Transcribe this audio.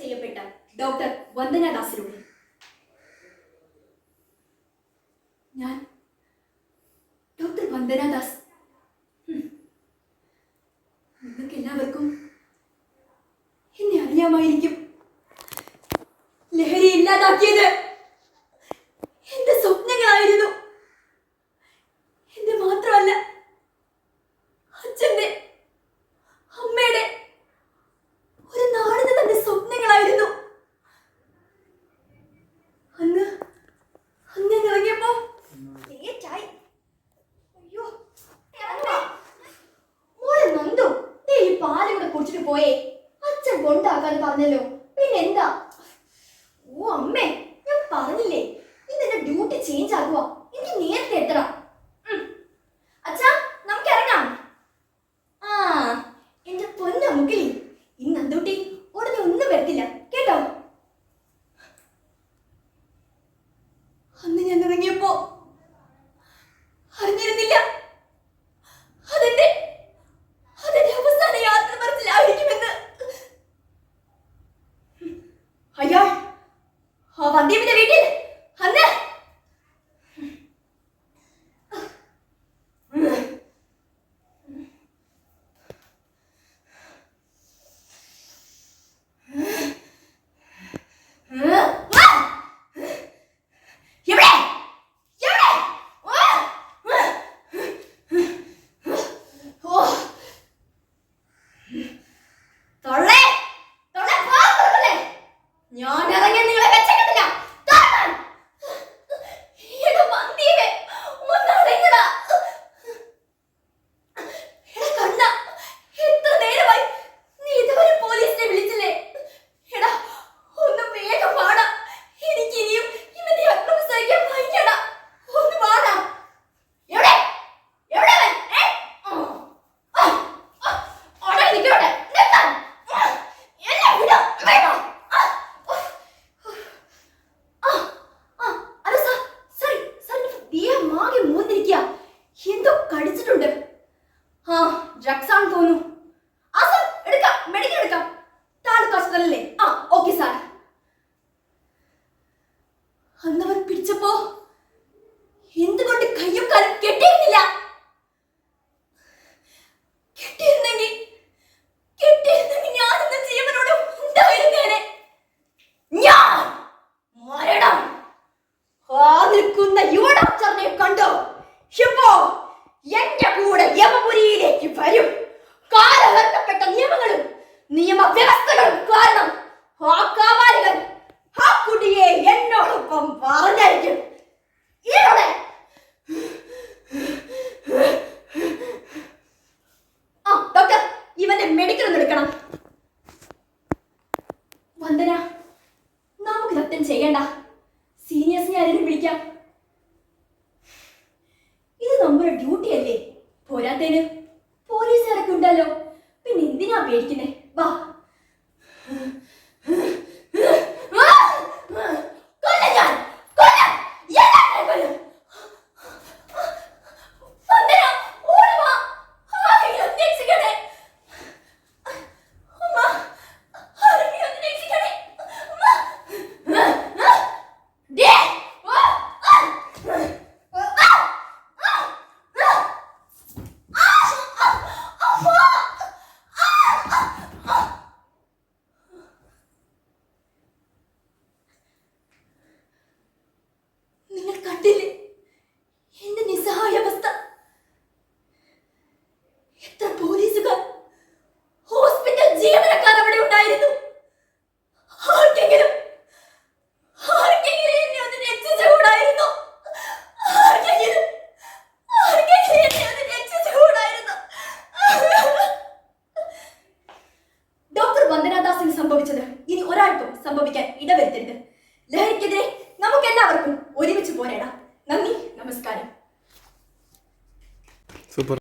ചെയ്യപ്പെട്ട ഡോക്ടർ വന്ദന ദാസിനോട്. ഞാൻ ഡോക്ടർ വന്ദന ദാസ്. നിങ്ങൾക്ക് എല്ലാവർക്കും എന്നെ അറിയാമായിരിക്കും. ചോദിച്ചിട്ട് പോയേ? അച്ഛൻ കൊണ്ടാക്കാൻ പറഞ്ഞല്ലോ. പിന്നെന്താ ഓ അമ്മേ ഞാൻ പറഞ്ഞില്ലേ? ഇന്ന് ഡ്യൂട്ടി ചേഞ്ച് ആകുവാ. വന്ധ്യമിന്റെ വീട്ടിൽ അന്ന് 덜레 വരും. കാലഹരണപ്പെട്ട നിയമങ്ങളും നിയമവ്യവസ്ഥകളും കാരണം ആ കാവാലികൻ ആ കുട്ടിയെ എന്നോടൊപ്പം പറഞ്ഞയക്കും. ഇവിടെ ആ ഡോക്ടർ ഇവന്റെ മെഡിക്കൽ എടുക്കണം. വന്ദന നമുക്ക് സത്യം ചെയ്യണ്ട. സീനിയേഴ്സിനെ ആരെങ്കിലും വിളിക്കാം. ഇത് നമ്മുടെ ഡ്യൂട്ടി അല്ലേ? പോരാത്തേന്. പോലീസുകാരൊക്കെ ഉണ്ടല്ലോ. പിന്നെ എന്തിനാ പേടിക്കുന്നേ വാ. നിങ്ങൾ കണ്ടില്ലേ? ഇടവരുത്തരുത് ലഹരിക്കെതിരെ നമുക്ക് എല്ലാവർക്കും ഒരുമിച്ച് പോരാടാം. നന്ദി നമസ്കാരം. സൂപ്പർ.